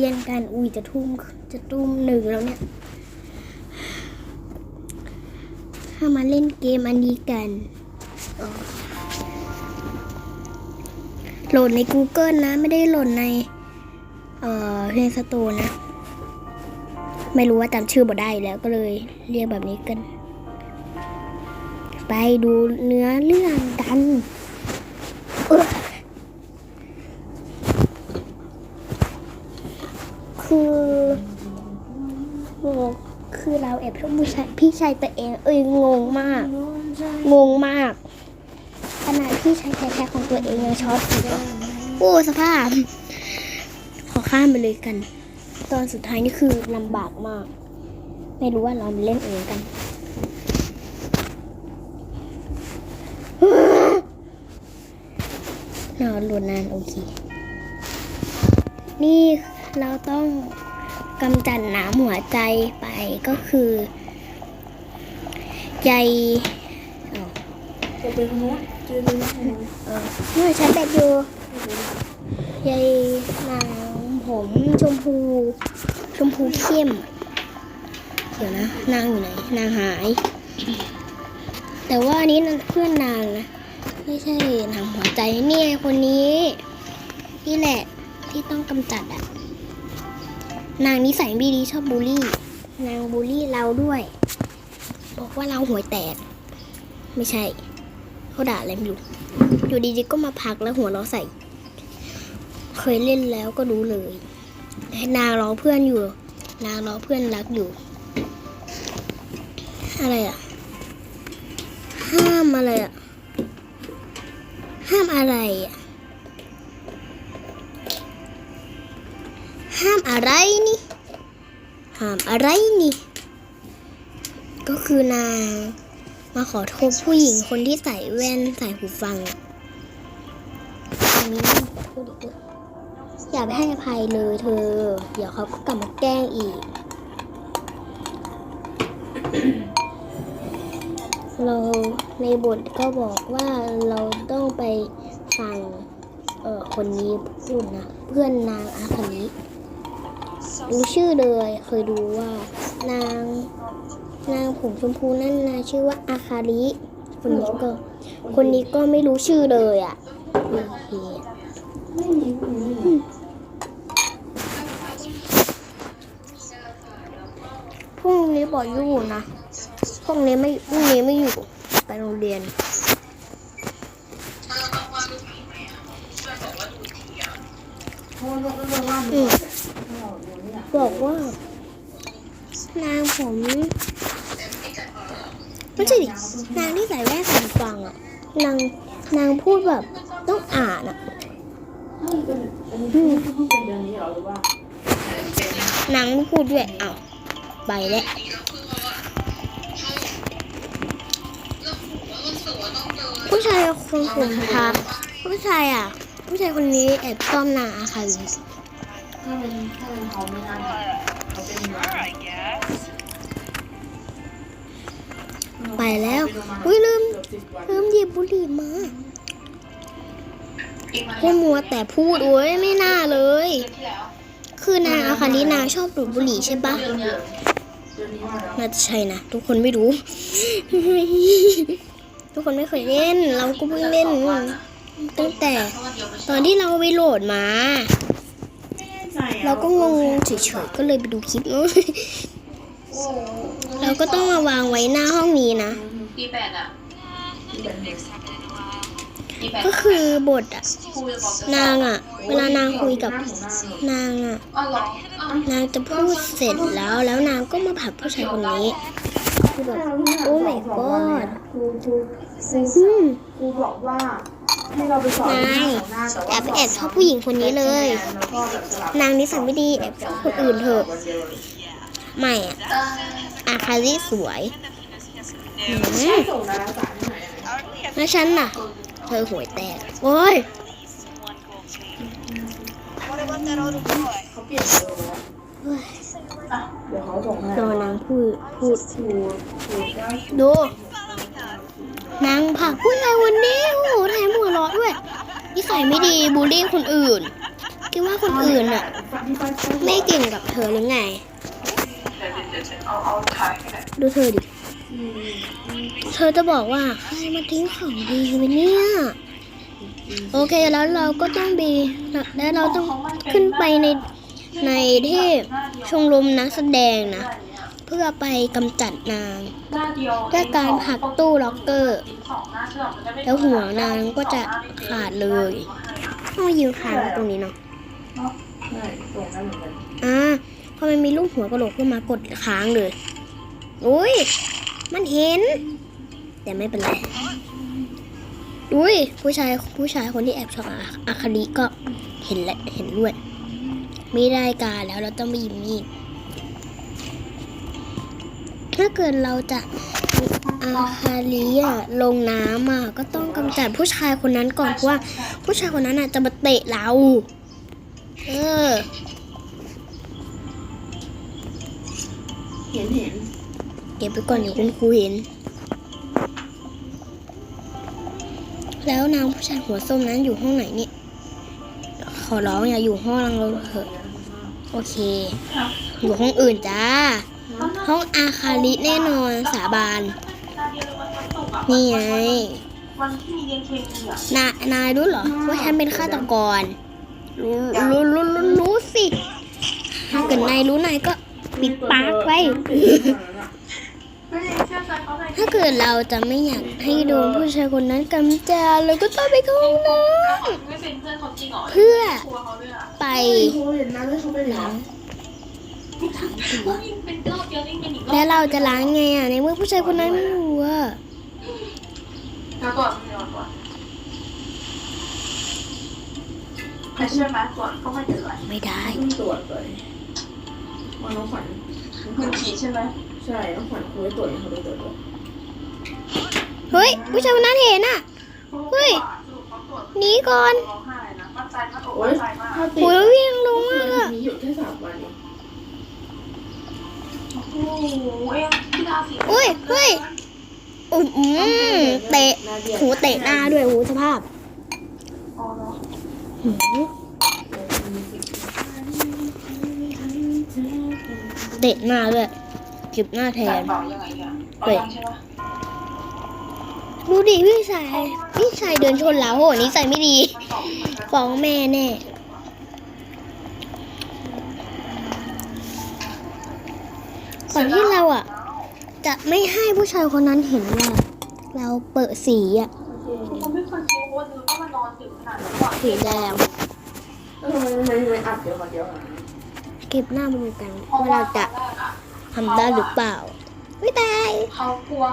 เรียนกันอุ้ยจะทุ่มจะตุ้มหนึ่งแล้วเนี่ย ถ้ามาเล่นเกมอันนี้กัน โหลดใน Google นะ ไม่ได้โหลดใน เอ่อเพลงสโตนะ ไม่รู้ว่าจำชื่อบ่ได้แล้วก็เลยเรียกแบบนี้กัน ไปดูเนื้อเรื่องกันเอ้อ คือโอ้คือเราแอบชอบผู้ชายพี่ชายตัวเอง เอ้ยงงมาก งงมากขนาดพี่ชายแท้ๆของตัวเองยังช็อตอยู่โอ้สภาพ ขอข้ามไปเลยกัน ตอนสุดท้ายนี่คือลำบากมาก ไม่รู้ว่าเราเล่นเองกันนอนรวนานโอเค นี่ เราต้องกำจัดหนามหัวใจไปก็คือใยจะไปตรงนู้นเจอตรงนู้นเออเมื่อฉันแบบอยู่ใยหนางผมชมพู ชมพูเข้ม เดี๋ยวนะ นางอยู่ไหน นางหาย แต่ว่าอันนี้นั่นเพื่อนนางนะ ไม่ใช่หนางหัวใจเนี่ยคนนี้ นี่แหละที่ต้องกำจัดอะ นางนิสัยไม่ดีชอบบูลลี่ นางบูลลี่เราด้วย บอกว่าเราหัวแตก ไม่ใช่ เขาด่าอะไรไม่รู้อยู่ดีๆก็มาพักแล้วหัวเราใส่ เคยเล่นแล้วก็รู้เลย นางรอเพื่อนอยู่ นางรอเพื่อนรักอยู่ อะไรอะ ห้ามอะไรอะ ห้ามอะไรอะห้ามอะไรนี่ ห้ามอะไรนี่ ก็คือนางมาขอโทษผู้หญิงคนที่ใส่แว่นใส่หูฟังอะอันนี้พูดอีกเยอะอย่าไปให้อภัยเลยเธอ เดี๋ยวเขาก็กลับมาแกล้งอีก เราในบทก็บอกว่าเราต้องไปฟังเอ่อคนนี้พูดนะ เพื่อนนางอาคานิ รู้ชื่อเลย เคยดูว่านาง นางผมชมพูนั่นนะชื่อว่าอาคาริคนนี้ก็ คนนี้ก็ไม่รู้ชื่อเลยอะโอเคพรุ่งนี้บอกอยู่นะพรุ่งนี้ไม่พรุ่งนี้ไม่อยู่ไปโรงเรียนอืม บอกว่านางผมไม่ใช่ดินางที่ใส่แว่นส่หูฟังอะนางนางพูดแบบต้องอ่านอะนางไม่พูดด้วยอ้าวไปแล้วผู้ชายคนผมทักผู้ชายอะ ผู้ชายคนนี้แอบชอบนางอาคาริ ถ้าเป็นถ้าเป็นเขาไม่ได้เขาเป็นเนื้อไปแล้วอุ้ยลืมเกือบสิบวันลืมหยิบบุหรี่มาพวกมัวแต่พูดโอ้ยไม่น่าเลย คือนางอาคารินางชอบดูดบุหรี่ใช่ปะเดือนเดียวเดือนนี้ว่าแล้วน่าจะใช่นะทุกคนไม่รู้ ทุกคนไม่เคยเล่น เราก็เพิ่งเล่น ตั้งแต่ตอนที่เราไปโหลดมา เราก็งงๆเฉยๆก็เลยไปดูคลิปเนาะเราก็ต้องมาวางไว้หน้าห้องนี้นะปีแปดอะปีแปดก็คือบทอะครูจะบอกจะนางอะเวลานางคุยกับนางอะอ๋อเหรออ๋อนางจะพูดเสร็จแล้วแล้วนางก็มาผลักผู้ชายคนนี้คือแบบโอ้ my god ครูครูครูอืมครูบอกว่า ให้เราไปสอนหน้าของหน้าแต่แอว่าบแอบชอบผู้หญิงคนนี้เลยแล้วก็แบบสลับนางนิสัยไม่ดีแอบชอบคนอื่นเถอะวันเดียวเลยไม่อะเอออาคาริสวยอืมส่งดาราศาสตร์ที่ไหนอะแล้วฉันน่ะ เธอหวยแตกโอ้ยเขาเปลี่ยนเบอร์แล้วเฮ้ยอะเดี๋ยวเขาส่งให้รอนางพูดพูดครูครูก็ดู นางผักผู้ชายคนนี้โอ้โหแถมหัวเราะด้วยนิสัยไม่ดีบูลลี่คนอื่น คิดว่าคนอื่นอะไม่เก่งกับเธอหรือไง ดูเธอดิ เธอจะบอกว่าใครมาทิ้งของดีไปเนี่ย โอเคแล้วเราก็ต้องบีแล้วเราต้องขึ้นไปในในที่ชมรมนักแสดงนะ เพื่อไปกำจัดนางหน้าเดียวด้วยการผลักตู้ล็อกเกอร์สองหน้าเชื่อมมันจะไม่แล้วหัวนางก็จะขาดเลยต้องมายืนค้างไว้ตรงนี้เนาะใช่ตรงนั้นเหมือนกันอ่าพอมันมีรูปหัวกระโหลกขึ้นมากดค้างเลยอุ้ยมันเห็น แต่ไม่เป็นไรอุ้ยผู้ชายผู้ชายคนที่แอบชอบอาอาคาริก็เห็นแหละเห็นด้วย ไม่ได้การแล้วเราต้องไปหยิบมีด ถ้าเกิดเราจะอาอาคาริอะลงน้ำอะก็ต้องกำจัดผู้ชายคนนั้นก่อนเพราะว่า ผู้ชายคนนั้นอะจะมาเตะเรา เออ เห็นเห็นเก็บไปก่อนเดี๋ยวคุณครูเห็น แล้วนางผู้ชายหัวส้มนั้นอยู่ห้องไหนเนี่ย ขอร้องอย่าอยู่ห้องเราเถอะ โอเค อยู่ห้องอื่นจ้า ห้องอาคาริแน่นอนสาบานหน้าเดียวเลยมันตกอะนี่ไงวันที่มีเรียนเคมีอะนายนายรู้เหรอว่าฉันเป็นฆาตกรรู้รู้รู้รู้รู้สิ ถ้าเกิดนายรู้นายก็ปิดปากไว้ไม่ได้เชื่อใจเขาเลยถ้าเกิดเราจะไม่อยากให้โดนผู้ชายคนนั้นกำจัดเราก็ต้องไปเข้าห้องน้ไม่เป็นเพื่อนเขาจริงเหรอำเพื่อครัวเขาด้วยอะไปครูเห็นนะแล้วเขาไปไหนล้างเฮ้ยเป็นรอบเดียว นี่เป็นอีกรอบแล้วเราจะล้างไงอะ ในเมื่อผู้ชายคนนั้นไม่รู้อะแล้วก่อนไม่ก่อนก่อนใครเชื่อไหมก่อนก็ไม่เป็นไรไม่ได้ต้องตรวจเลยว่าน้องขวัญคุณผีใช่ไหมใช่น้องขวัญครูให้ตรวจเขาไปตรวจด้วยเฮ้ย ผู้ชายคนนั้นเห็นอะ เฮ้ยหนีก่อนร้องไห้นะมั่นใจมากโอ๊มั่ยนใจมากถ้าติดโอ้ยวิ่งลงมากมันอะมีอยู่แค่สามวันเองโอ้โหเอ็มพี่ดาสิอุ้ยเฮ้ยอืมอืมเตะนาเดียหูเตะหน้าด้วยหูสภาพอ๋อเนาะหืมเตะหน้าด้วยเก็บหน้าแทแต่นเป่ายังไงเนี่ยเป่ายังใช่ไหมดูดิพี่ชายพี่ชายเดินชนเราโหนิสัยไม่ดีมันตอบไม่ได้ฟ้องแม่แน่ ก่อนที่เราอะ จะไม่ให้ผู้ชายคนนั้นเห็นว่าเราเปิดสีอะผมไม่เคยคิดว่านึกว่ามันนอนดึกขนาดนั้นก่อนสีแดงเออทำไมทำไมทำไมอัดเดียวคนเดียวอะเก็บหน้ามาดูกันเพราะว่าว่าเราจะตอนแรกอะทำได้หรือเปล่าไม่ตาย เขากลัว